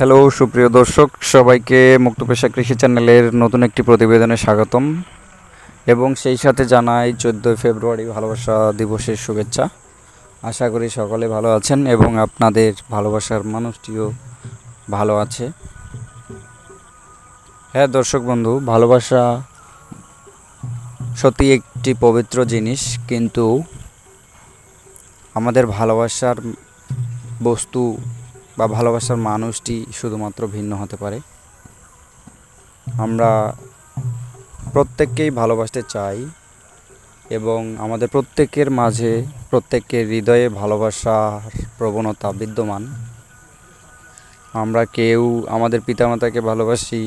Hello সুপ্রিয় দর্শক, সবাইকে মুক্ত পেশা কৃষি চ্যানেলের নতুন একটি প্রতিবেদনে স্বাগতম। এবং সেই সাথে জানাই চোদ্দোই ফেব্রুয়ারি ভালোবাসা দিবসের শুভেচ্ছা। আশা করি সকলে ভালো আছেন এবং আপনাদের ভালোবাসার মানুষটিও ভালো আছে। হ্যাঁ দর্শক বন্ধু, ভালোবাসা সত্যি একটি পবিত্র জিনিস, কিন্তু আমাদের ভালোবাসার বস্তু বা ভালোবাসার মানুষটি শুধুমাত্র ভিন্ন হতে পারে। আমরা প্রত্যেককেই ভালোবাসতে চাই এবং আমাদের প্রত্যেকের মাঝে, প্রত্যেকের হৃদয়ে ভালোবাসার প্রবণতা বিদ্যমান। আমরা কেউ আমাদের পিতামাতাকে ভালোবাসি,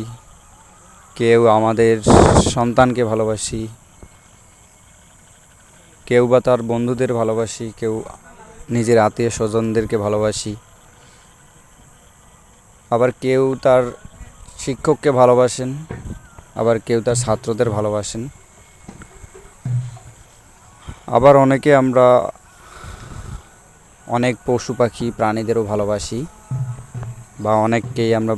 কেউ আমাদের সন্তানকে ভালোবাসি, কেউ বা তার বন্ধুদের ভালোবাসি, কেউ নিজের আত্মীয় স্বজনদেরকে ভালোবাসি। আবার কেউ তার শিক্ষককে ভালোবাসেন, আবার কেউ তার ছাত্রদের ভালোবাসেন। আবার অনেকে আমরা অনেক পশু পাখি প্রাণীদেরও ভালোবাসি বা অনেককেই আমরা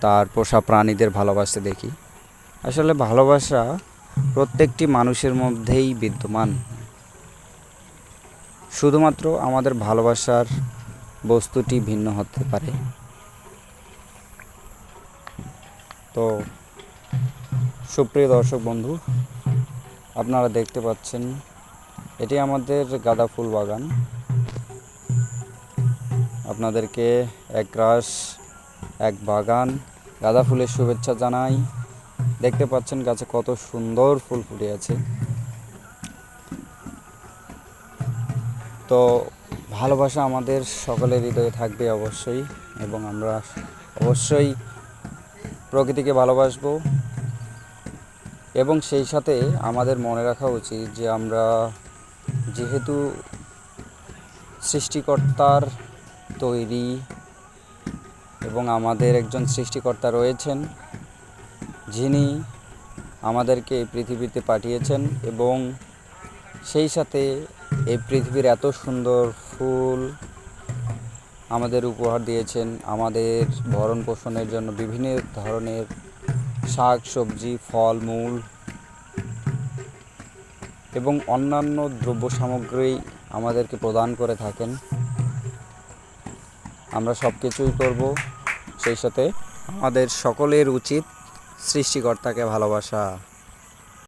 তার পোষা প্রাণীদের ভালোবাসতে দেখি। আসলে ভালোবাসা প্রত্যেকটি মানুষের মধ্যেই বিদ্যমান। শুধুমাত্র আমাদের ভালোবাসার বস্তুটি ভিন্ন হতে পারে। তো সুপ্রিয় দর্শক বন্ধু, আপনারা দেখতে পাচ্ছেন, এটি আমাদের গাঁদা ফুল বাগান। আপনাদেরকে এক গ্রাস এক বাগান, গাঁদা ফুলের শুভেচ্ছা জানাই। দেখতে পাচ্ছেন গাছে কত সুন্দর ফুল ফুটে আছে। তো ভালোবাসা আমাদের সকলের হৃদয়ে থাকবে অবশ্যই, এবং আমরা অবশ্যই প্রকৃতিকে ভালোবাসবো এবং সেই সাথে আমাদের মনে রাখা উচিত যে আমরা যেহেতু সৃষ্টিকর্তার তৈরি এবং আমাদের একজন সৃষ্টিকর্তা রয়েছেন, যিনি আমাদেরকে এই পৃথিবীতে পাঠিয়েছেন এবং সেই সাথে এই পৃথিবীর এত সুন্দর ফুল আমাদের উপহার দিয়েছেন। আমাদের ভরণ পোষণের জন্য বিভিন্ন ধরনের শাক, সবজি, ফল, মূল এবং অন্যান্য দ্রব্য সামগ্রী আমাদেরকে প্রদান করে থাকেন। আমরা সব কিছুই করব। সেই সাথে আমাদের সকলের উচিত সৃষ্টিকর্তাকে ভালোবাসা।